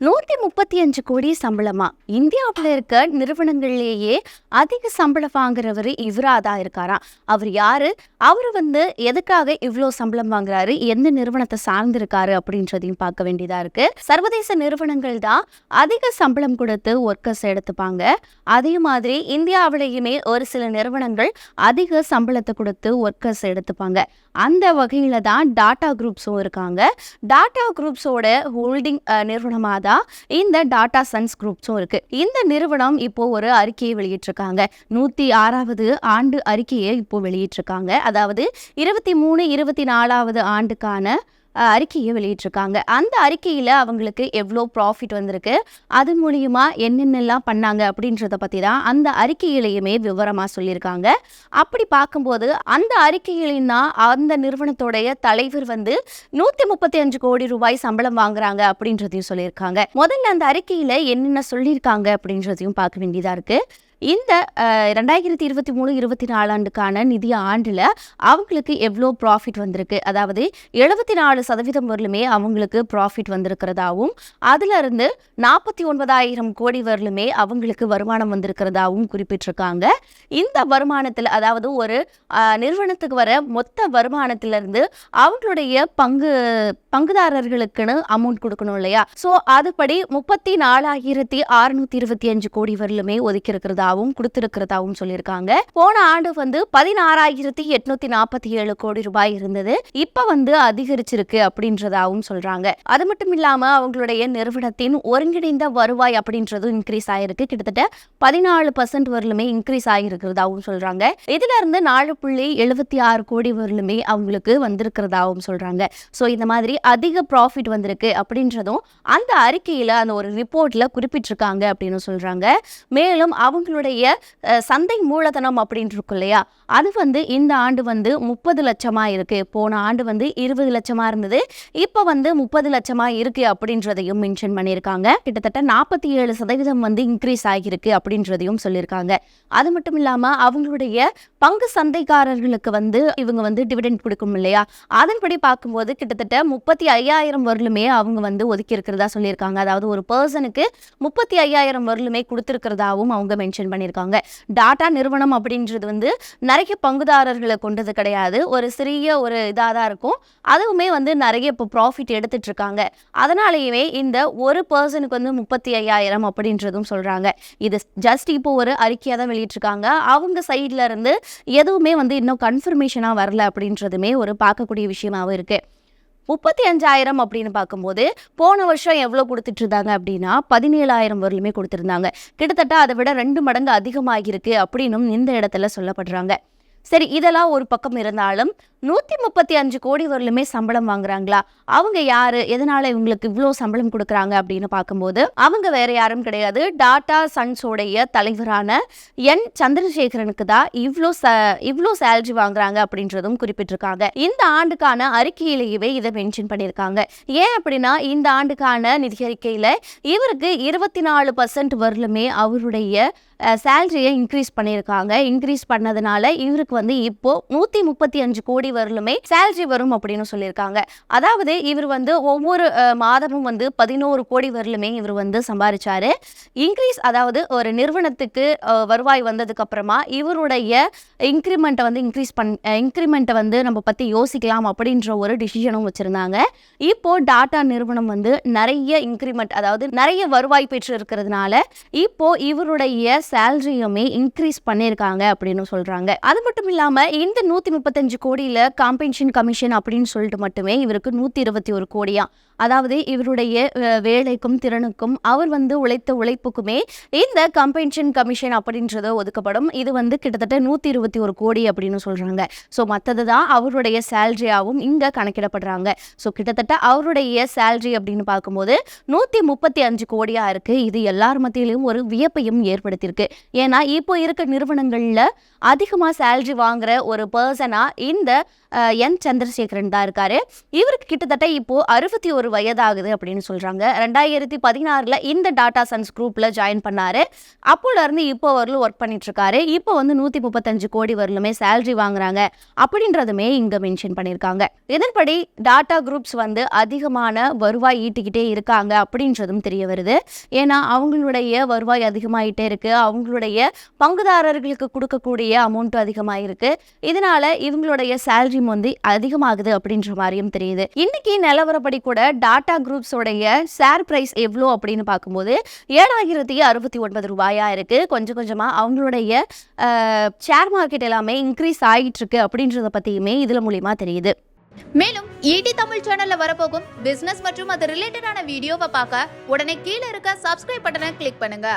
நூத்தி இருபத்தி அஞ்சு கோடி சம்பளமா? இந்தியாவில் இருக்க நிறுவனங்கள்லேயே அதிக சம்பளம் வாங்குறவர் இவரா தான் இருக்காராம் அவர் யாரு? அவரு வந்து எதுக்காக இவ்வளோ சம்பளம் வாங்குறாரு? எந்த நிறுவனத்தை சார்ந்திருக்காரு? அப்படின்றதையும் பார்க்க வேண்டியதா இருக்கு. சர்வதேச நிறுவனங்கள் தான் அதிக சம்பளம் கொடுத்து ஒர்க்கர்ஸ் எடுத்துப்பாங்க. அதே மாதிரி இந்தியாவிலேயுமே ஒரு சில நிறுவனங்கள் அதிக சம்பளத்தை கொடுத்து ஒர்க்கர்ஸ் எடுத்துப்பாங்க. அந்த வகையில தான் டாடா குரூப்ஸும் இருக்காங்க. டாடா குரூப்ஸோட ஹோல்டிங் நிறுவனமாக தான் இந்த டாடா சன்ஸ் குரூப்ஸும் இருக்கு. இந்த நிறுவனம் இப்போ ஒரு அறிக்கையை வெளியிட்டிருக்காங்க. நூத்தி ஆறாவது ஆண்டு அறிக்கையை இப்போ வெளியிட்டிருக்காங்க. அதாவது இருபத்தி மூணு இருபத்தி நாலாவது ஆண்டுக்கான அறிக்கையை வெளியிட்டிருக்காங்க. அந்த அறிக்கையில் அவங்களுக்கு எவ்வளோ ப்ராஃபிட் வந்திருக்கு அது மூலியமா என்னென்னலாம் பண்ணாங்க அப்படின்றத பற்றி தான் அந்த அறிக்கையிலையுமே விவரமாக சொல்லியிருக்காங்க. அப்படி பார்க்கும்போது அந்த அறிக்கையிலையும் தான் அந்த நிறுவனத்தோடைய தலைவர் வந்து நூற்றி முப்பத்தி அஞ்சு கோடி ரூபாய் சம்பளம் வாங்குறாங்க அப்படின்றதையும் சொல்லியிருக்காங்க. முதல்ல அந்த அறிக்கையில் என்னென்ன சொல்லியிருக்காங்க அப்படின்றதையும் பார்க்க வேண்டியதாக இருக்குது இந்த ரெண்டாயிரத்தி இருபத்தி மூணு இருபத்தி நாலாண்டுக்கான நிதி ஆண்டில் அவங்களுக்கு எவ்வளோ ப்ராஃபிட் வந்திருக்கு? அதாவது எழுபத்தி நாலு சதவீதம் வரலுமே அவங்களுக்கு ப்ராஃபிட் வந்திருக்கிறதாவும் அதிலிருந்து நாற்பத்தி ஒன்பதாயிரம் கோடி வரலுமே அவங்களுக்கு வருமானம் வந்திருக்கிறதாவும் குறிப்பிட்டிருக்காங்க. இந்த வருமானத்தில் அதாவது ஒரு நிறுவனத்துக்கு வர மொத்த வருமானத்திலிருந்து அவங்களுடைய பங்கு பங்குதாரர்களுக்குன்னு அமௌண்ட் கொடுக்கணும் இல்லையா? ஸோ அதுபடி முப்பத்தி நாலாயிரத்தி அறுநூத்தி இருபத்தி அஞ்சு கோடி வரலுமே ஒதுக்கி கொடுத்திருக்கிறதாவும் சொல்லியிருக்காங்க. போன ஆண்டு வந்து பதினாறாயிரத்தி எட்நூத்தி நாற்பத்தி ஏழு கோடி ரூபாய் இருந்தது. இப்ப வந்து அதிகரிச்சிருக்கு அப்படின்றதாவும் சொல்றாங்க. அது மட்டும் இல்லாம அவங்களுடைய நிறுவனத்தின் ஒருங்கிணைந்த வருவாய் அப்படின்றதும் இன்க்ரீஸ் ஆயிருக்கு. கிட்டத்தட்ட பதினாலு பர்சன்ட் வரலுமே இன்க்ரீஸ் ஆகிருக்கிறதாவும் சொல்றாங்க. இதுல இருந்து நாலு புள்ளி எழுபத்தி ஆறு கோடி வரலுமே அவங்களுக்கு வந்திருக்கிறதாவும் சொல்றாங்க. ஸோ இந்த மாதிரி அதிக ப்ராஃபிட் வந்திருக்கு அப்படின்றதும் அந்த அறிக்கையில அந்த ஒரு ரிப்போர்ட்ல குறிப்பிட்டிருக்காங்க அப்படின்னு சொல்றாங்க. மேலும் அவங்களுடைய அஹ், சந்தை மூலதனம் அப்படின்னு இருக்கும் இல்லையா? அது வந்து இந்த ஆண்டு வந்து முப்பது லட்சமா இருக்கு. போன ஆண்டு வந்து இருபது லட்சமா இருந்தது. இப்போ வந்து முப்பது லட்சமா இருக்கு அப்படின்றதையும் மென்ஷன் பண்ணியிருக்காங்க. கிட்டத்தட்ட நாற்பத்தி ஏழு சதவீதம் வந்து இன்க்ரீஸ் ஆகியிருக்கு அப்படின்றதையும் சொல்லியிருக்காங்க. அது மட்டும் இல்லாம அவங்களுடைய பங்கு சந்தைக்காரர்களுக்கு வந்து இவங்க வந்து டிவிடெண்ட் கொடுக்கும் இல்லையா? அதன்படி பார்க்கும்போது கிட்டத்தட்ட முப்பத்தி ஐயாயிரம் வரலுமே அவங்க வந்து ஒதுக்கி இருக்கிறதா சொல்லியிருக்காங்க. அதாவது ஒரு பர்சனுக்கு முப்பத்தி ஐயாயிரம் வரலுமே கொடுத்துருக்கிறதாவும் அவங்க மென்ஷன் பண்ணியிருக்காங்க டாட்டா நிறுவனம் அப்படின்றது வந்து நிறைய பங்குதாரர்களை கொண்டது கிடையாது. ஒரு சிறிய ஒரு இதாக தான் இருக்கும். அதுவுமே வந்து நிறைய இப்போ ப்ராஃபிட் எடுத்துட்டு இருக்காங்க. அதனாலேயே இந்த ஒரு பர்சனுக்கு வந்து முப்பத்தி ஐயாயிரம் அப்படின்றதும் சொல்கிறாங்க இது ஜஸ்ட் இப்போ ஒரு அறிக்கையாக தான் வெளியிட்டிருக்காங்க. அவங்க சைட்ல இருந்து எதுவுமே வந்து இன்னும் கன்ஃபர்மேஷனாக வரல அப்படின்றதுமே ஒரு பார்க்கக்கூடிய விஷயமாகவும் இருக்குது முப்பத்தி அஞ்சாயிரம் அப்படின்னு பார்க்கும்போது போன வருஷம் எவ்வளோ கொடுத்துட்டு இருந்தாங்க அப்படின்னா பதினேழாயிரம் வரலுமே கொடுத்துருந்தாங்க. கிட்டத்தட்ட அதை விட ரெண்டு மடங்கு அதிகமாகியிருக்கு அப்படின்னும் இந்த இடத்துல சொல்லப்படுறாங்க. சரி இதெல்லாம் ஒரு பக்கம் இருந்தாலும் நூற்றி முப்பத்தி அஞ்சு கோடி வரலுமே சம்பளம் வாங்குறாங்களா? அவங்க யாரு? எதனால இவங்களுக்கு இவ்வளோ சம்பளம் கொடுக்குறாங்க அப்படின்னு பார்க்கும்போது அவங்க வேற யாரும் கிடையாது. டாடா சன்ஸோடைய தலைவரான என் சந்திரசேகரனுக்கு தான் இவ்வளோ ச இவ்வளோ சேலரி வாங்குறாங்க அப்படின்றதும் குறிப்பிட்டிருக்காங்க. இந்த ஆண்டுக்கான அறிக்கையிலேயே இதை மென்ஷன் பண்ணியிருக்காங்க. ஏன் அப்படின்னா இந்த ஆண்டுக்கான நிதியறிக்கையில் இவருக்கு இருபத்தி நாலு பர்சன்ட் வரலுமே அவருடைய சேலரியை இன்க்ரீஸ் பண்ணியிருக்காங்க. இன்க்ரீஸ் பண்ணதுனால இவருக்கு வந்து இப்போ நூற்றி முப்பத்தி அஞ்சு கோடி வரலுமே சேலரி வரும் அப்படின்னு சொல்லியிருக்காங்க. அதாவது இவர் வந்து ஒவ்வொரு மாதமும் வந்து பதினோரு கோடி வரலுமே இவர் வந்து சம்பாதிச்சாரு இன்க்ரீஸ் அதாவது ஒரு நிறுவனத்துக்கு வருவாய் வந்ததுக்கு அப்புறமா இவருடைய இன்க்ரிமெண்ட்டை வந்து இன்க்ரீஸ் பண் இன்க்ரிமெண்ட்டை வந்து நம்ம பற்றி யோசிக்கலாம் அப்படின்ற ஒரு டிசிஷனும் வச்சுருந்தாங்க. இப்போ டாடா நிறுவனம் வந்து நிறைய இன்க்ரிமெண்ட் அதாவது நிறைய வருவாய் பெற்று இருக்கிறதுனால இப்போ இவருடைய சேலரியுமே இன்க்ரீஸ் பண்ணியிருக்காங்க அப்படின்னு சொல்றாங்க. அது மட்டும் இல்லாம இந்த நூத்தி முப்பத்தஞ்சு கோடியில காம்பென்ஷன் கமிஷன் அப்படின்னு சொல்லிட்டு மட்டுமே இவருக்கு நூத்தி இருபத்தி ஒரு கோடியா. அதாவது இவருடைய வேலைக்கும் திறனுக்கும் அவர் வந்து உழைத்த உழைப்புக்குமே இந்த கம்பென்ஷன் கமிஷன் அப்படின்றது ஒதுக்கப்படும். இது வந்து கிட்டத்தட்ட நூத்தி இருபத்தி ஒரு கோடி அப்படின்னு சொல்றாங்க. ஸோ மற்றது தான் அவருடைய சேல்ரியாகவும் இங்க கணக்கிடப்படுறாங்க. ஸோ கிட்டத்தட்ட அவருடைய சேல்ரி அப்படின்னு பார்க்கும்போது நூற்றி முப்பத்தி அஞ்சு கோடியாக இருக்குது இது எல்லார் மத்தியிலையும் ஒரு வியப்பையும் ஏற்படுத்தியிருக்கு. ஏன்னா இப்போ இருக்க நிறுவனங்களில் அதிகமாக சேல்ரி வாங்குற ஒரு பர்சனாக இந்த என் சந்திரசேகரன் தான் இருக்காரு. இவருக்கு கிட்டத்தட்ட இப்போ அறுபத்தி ஒரு வயதாகுது அப்படின்னு சொல்றாங்க. ரெண்டாயிரத்தி பதினாறுல இந்த டாடா சன்ஸ் குரூப்ல ஜாயின் பண்ணாரு. அப்போல இருந்து இப்போ வரலும் ஒர்க் பண்ணிட்டு இருக்காரு. இப்போ வந்து நூத்தி முப்பத்தஞ்சு கோடி வரலுமே சேலரி வாங்குறாங்க. அப்படின்றதுமே இங்க மென்ஷன் பண்ணியிருக்காங்க இதன்படி டாடா குரூப்ஸ் வந்து அதிகமான வருவாய் ஈட்டிக்கிட்டே இருக்காங்க அப்படின்றதும் தெரிய வருது. ஏன்னா அவங்களுடைய வருவாய் அதிகமாயிட்டே இருக்கு. அவங்களுடைய பங்குதாரர்களுக்கு கொடுக்கக்கூடிய அமௌண்ட் அதிகமாக இருக்கு இதனால இவங்களுடைய சேலரி வந்து அதிகமாகுது அப்படின்ற மாதிரியும் தெரியுது. இன்னைக்கு நிலவரப்படி கூட டாடா குரூப்ஸோடைய ஷேர் பிரைஸ் எவ்வளோ அப்படின்னு பார்க்கும்போது ஏழாயிரத்தி அறுபத்தி ஒன்பது ரூபாயா இருக்கு. கொஞ்சம் கொஞ்சமா அவங்களுடைய ஷேர் மார்க்கெட் எல்லாமே இன்க்ரீஸ் ஆகிட்டு இருக்கு அப்படின்றத பத்தியுமே இதுல மூலியமா தெரியுது. மேலும் ஈடி தமிழ் சேனல்ல வரப்போகும் பிசினஸ் மற்றும் அது ரிலேட்டடான வீடியோவை பார்க்க உடனே கீழே இருக்க சப்ஸ்கிரைப் பட்டனை கிளிக் பண்ணுங்க.